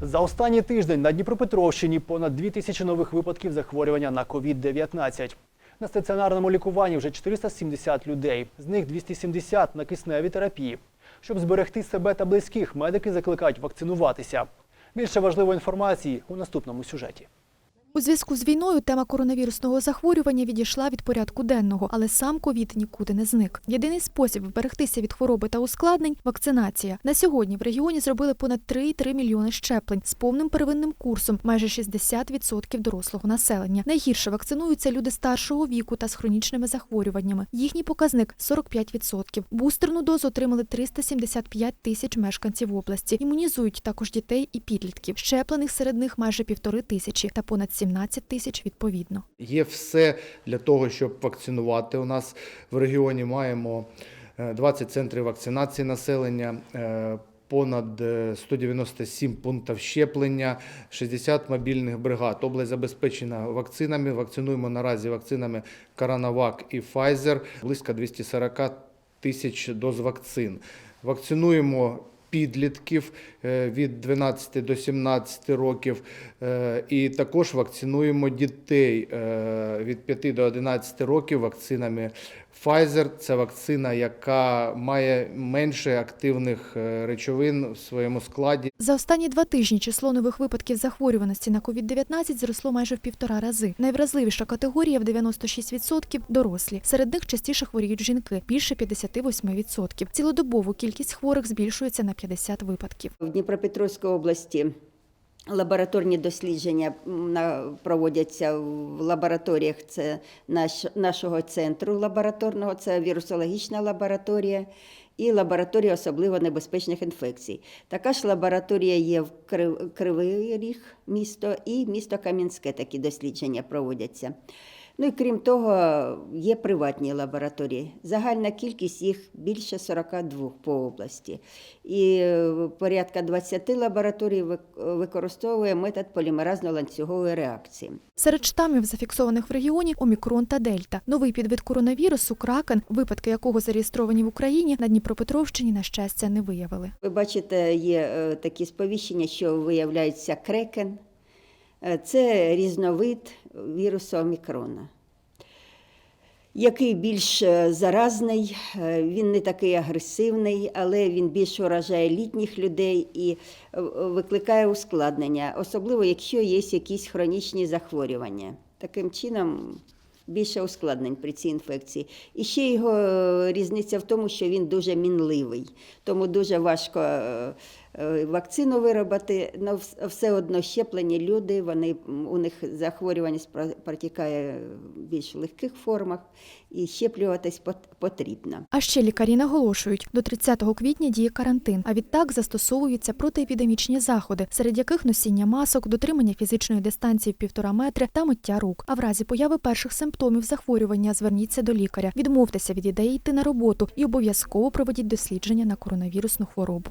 За останній тиждень на Дніпропетровщині понад 2 тисячі нових випадків захворювання на COVID-19. На стаціонарному лікуванні вже 470 людей, з них 270 на кисневій терапії. Щоб зберегти себе та близьких, медики закликають вакцинуватися. Більше важливої інформації у наступному сюжеті. У зв'язку з війною тема коронавірусного захворювання відійшла від порядку денного, але сам ковід нікуди не зник. Єдиний спосіб вберегтися від хвороби та ускладнень вакцинація. На сьогодні в регіоні зробили понад 3,3 мільйони щеплень з повним первинним курсом, майже 60% дорослого населення. Найгірше вакцинуються люди старшого віку та з хронічними захворюваннями. Їхній показник 45%. Бустерну дозу отримали 375 тисяч мешканців області. Імунізують також дітей і підлітків. Щеплених серед них майже півтори тисячі та понад 17 тисяч відповідно. Є все для того, щоб вакцинувати. У нас в регіоні маємо е, 20 центрів вакцинації населення. е, Понад е, 197 пунктів щеплення, 60 мобільних бригад. Область забезпечена вакцинами. Вакцинуємо наразі вакцинами Коронавак і Pfizer. Близько 240 тисяч доз вакцин. Вакцинуємо підлітків е, від 12 до 17 років, е, і також вакцинуємо дітей. Е, від 5 до 11 років вакцинами Pfizer. Це вакцина, яка має менше активних е, речовин в своєму складі. За останні два тижні число нових випадків захворюваності на COVID-19 зросло майже в півтора рази. Найвразливіша категорія в 96% – дорослі. Серед них частіше хворіють жінки – більше 58%. Цілодобово кількість хворих збільшується на 50 випадків. В Дніпропетровській області лабораторні дослідження проводяться в лабораторіях це наш, нашого центру лабораторного, це вірусологічна лабораторія і лабораторія особливо небезпечних інфекцій. Така ж лабораторія є в Крив- Кривий Ріг місто і місто Кам'янське такі дослідження проводяться. Ну і крім того, є приватні лабораторії. Загальна кількість їх більше 42 по області. І е, порядка 20 лабораторій використовує метод полімеразно-ланцюгової реакції. Серед штамів, зафіксованих в регіоні, омікрон та дельта. Новий підвид коронавірусу, кракен, випадки якого зареєстровані в Україні, на Дніпропетровщині, на щастя, не виявили. Ви бачите, є е, такі сповіщення, що виявляється крекен. Е, Це різновид вірусу омікрона, який більш е, заразний, е, він не такий агресивний, але він більш уражає літніх людей і е, викликає ускладнення, особливо якщо є якісь хронічні захворювання. Таким чином. Більше ускладнень при цій інфекції. І ще його різниця в тому, що він дуже мінливий, тому дуже важко вакцину виробити, але все одно щеплені люди, вони, у них захворюваність про- протікає в більш легких формах, і щеплюватись пот- потрібно. А ще лікарі наголошують, до 30 квітня діє карантин, а відтак застосовуються протиепідемічні заходи, серед яких носіння масок, дотримання фізичної дистанції в півтора метри та миття рук. А в разі появи перших симптомів захворювання зверніться до лікаря, відмовтеся від ідеї йти на роботу і обов'язково проведіть дослідження на коронавірусну хворобу.